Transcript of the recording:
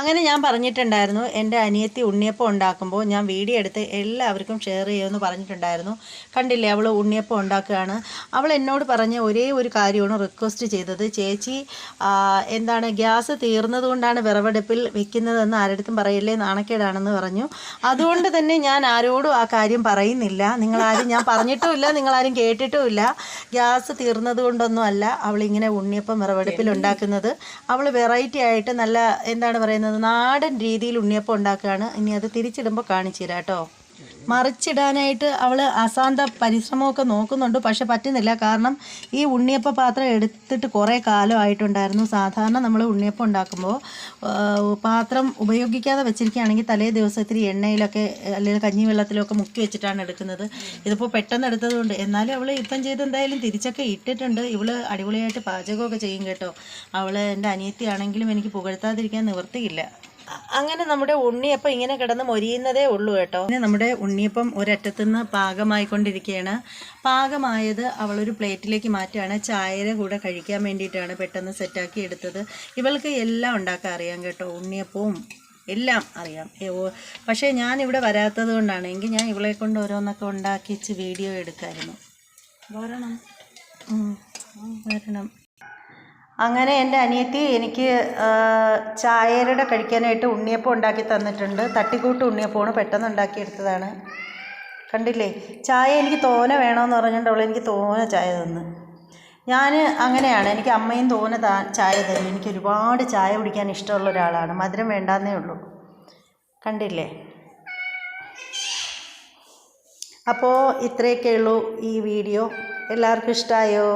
അങ്ങനെ ഞാൻ പറഞ്ഞിട്ടുണ്ടായിരുന്നു എന്റെ അനിയത്തി ഉണ്ണിയപ്പം ഉണ്ടാക്കുമ്പോൾ ഞാൻ വീഡിയോ എടുത്ത് എല്ലാവർക്കും ഷെയർ ചെയ്യുമെന്ന് പറഞ്ഞിട്ടുണ്ടായിരുന്നു. കണ്ടില്ലേ അവൾ ഉണ്ണിയപ്പം ഉണ്ടാക്കുകയാണ്. അവൾ എന്നോട് പറഞ്ഞ ഒരേ ഒരു കാര്യമാണ് റിക്വസ്റ്റ് ചെയ്തത്. ചേച്ചി എന്താണ് ഗ്യാസ് തീർന്നതുകൊണ്ടാണ് വിറവെടുപ്പിൽ വെക്കുന്നതെന്ന് ആരടുത്തും പറയില്ലേ നാണക്കേടാണെന്ന് പറഞ്ഞു. അതുകൊണ്ട് തന്നെ ഞാൻ ആരോടും ആ കാര്യം പറയുന്നില്ല. നിങ്ങളാരും ഞാൻ പറഞ്ഞിട്ടുമില്ല നിങ്ങളാരും കേട്ടിട്ടുമില്ല. ഗ്യാസ് തീർന്നതുകൊണ്ടൊന്നുമല്ല കൊണ്ടൊന്നും അല്ല അവളിങ്ങനെ ഉണ്ണിയപ്പം വിറവെടുപ്പിൽ ഉണ്ടാക്കുന്നത്. അവൾ വെറൈറ്റി ആയിട്ട് നല്ല എന്താണ് പറയുന്നത് നാടൻ രീതിയിൽ ഉണ്ണിയപ്പം ഉണ്ടാക്കുകയാണ്. ഇനി അത് തിരിച്ചിടുമ്പോൾ കാണിച്ചു തരാം കേട്ടോ. മറിച്ചിടാനായിട്ട് അവൾ അസാന്ത പരിശ്രമമൊക്കെ നോക്കുന്നുണ്ട് പക്ഷെ പറ്റുന്നില്ല. കാരണം ഈ ഉണ്ണിയപ്പ പാത്രം എടുത്തിട്ട് കുറേ കാലമായിട്ടുണ്ടായിരുന്നു സാധാരണ നമ്മൾ ഉണ്ണിയപ്പം ഉണ്ടാക്കുമ്പോൾ പാത്രം ഉപയോഗിക്കാതെ വെച്ചിരിക്കുകയാണെങ്കിൽ തലേ ദിവസം ഇത്തിരി എണ്ണയിലൊക്കെ അല്ലെങ്കിൽ കഞ്ഞി വെള്ളത്തിലൊക്കെ മുക്കി വെച്ചിട്ടാണ് എടുക്കുന്നത്. ഇതിപ്പോൾ പെട്ടെന്ന് എടുത്തതുകൊണ്ട്. എന്നാലും അവൾ ഇപ്പം ചെയ്ത് എന്തായാലും തിരിച്ചൊക്കെ ഇട്ടിട്ടുണ്ട്. ഇവൾ അടിപൊളിയായിട്ട് പാചകമൊക്കെ ചെയ്യും കേട്ടോ. അവൾ എന്റെ അനിയത്തിയാണെങ്കിലും എനിക്ക് പുകഴ്ത്താതിരിക്കാൻ നിവർത്തിയില്ല അങ്ങനെ നമ്മുടെ ഉണ്ണിയപ്പം ഇങ്ങനെ കിടന്ന് മൊരിയുന്നതേ ഉള്ളൂ കേട്ടോ. പിന്നെ നമ്മുടെ ഉണ്ണിയപ്പം ഒരറ്റത്തുനിന്ന് പാകമായിക്കൊണ്ടിരിക്കുകയാണ്. പാകമായത് അവളൊരു പ്ലേറ്റിലേക്ക് മാറ്റുകയാണ്. ചായയുടെ കൂടെ കഴിക്കാൻ വേണ്ടിയിട്ടാണ് പെട്ടെന്ന് സെറ്റാക്കി എടുത്തത്. ഇവൾക്ക് എല്ലാം ഉണ്ടാക്കാൻ അറിയാം കേട്ടോ. ഉണ്ണിയപ്പവും എല്ലാം അറിയാം. ഓ, പക്ഷേ ഞാൻ ഇവിടെ വരാത്തത് കൊണ്ടാണ്. എങ്കിൽ ഞാൻ ഇവളെ കൊണ്ട് ഓരോന്നൊക്കെ ഉണ്ടാക്കിച്ച് വീഡിയോ എടുക്കാമായിരുന്നു വരണം. വരണം. അങ്ങനെ എന്റെ അനിയത്തി എനിക്ക് ചായയുടെ കഴിക്കാനായിട്ട് ഉണ്ണിയപ്പം ഉണ്ടാക്കി തന്നിട്ടുണ്ട്. തട്ടിക്കൂട്ട് ഉണ്ണിയപ്പമാണ് പെട്ടെന്ന് ഉണ്ടാക്കിയെടുത്തതാണ്. കണ്ടില്ലേ? ചായ എനിക്ക് തോന വേണമെന്ന് പറഞ്ഞിട്ടുള്ളൂ എനിക്ക് തോന ചായ തന്നു. ഞാൻ അങ്ങനെയാണ്. എനിക്ക് അമ്മയും തോന താ ചായ തരും. എനിക്ക് ഒരുപാട് ചായ കുടിക്കാൻ ഇഷ്ടമുള്ള ഒരാളാണ്. മധുരം വേണ്ടാന്നേ ഉള്ളൂ. കണ്ടില്ലേ? അപ്പോൾ ഇത്രയൊക്കെ ഉള്ളൂ ഈ വീഡിയോ. എല്ലാവർക്കും ഇഷ്ടമായോ